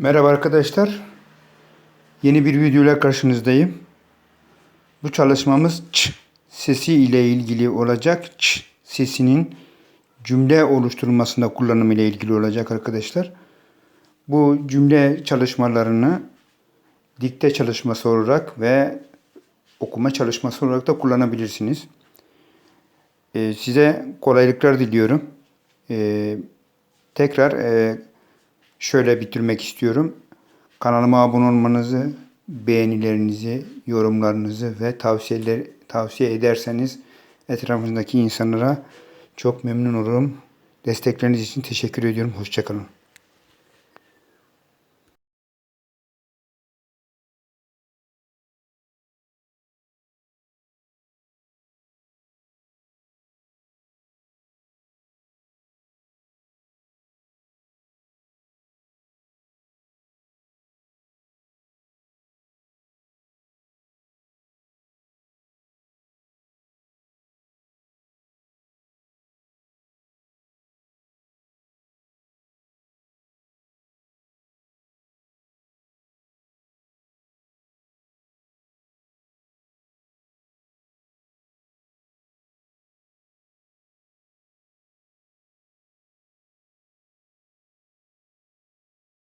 Merhaba arkadaşlar. Yeni bir videoyla karşınızdayım. Bu çalışmamız ç sesi ile ilgili olacak. Ç sesinin cümle oluşturulmasında kullanımı ile ilgili olacak arkadaşlar. Bu cümle çalışmalarını dikte çalışması olarak ve okuma çalışması olarak da kullanabilirsiniz. Ee, size kolaylıklar diliyorum. Ee, tekrar e, şöyle bitirmek istiyorum. Kanalıma abone olmanızı, beğenilerinizi, yorumlarınızı ve tavsiyeler tavsiye ederseniz etrafınızdaki insanlara çok memnun olurum. Destekleriniz için teşekkür ediyorum. Hoşçakalın.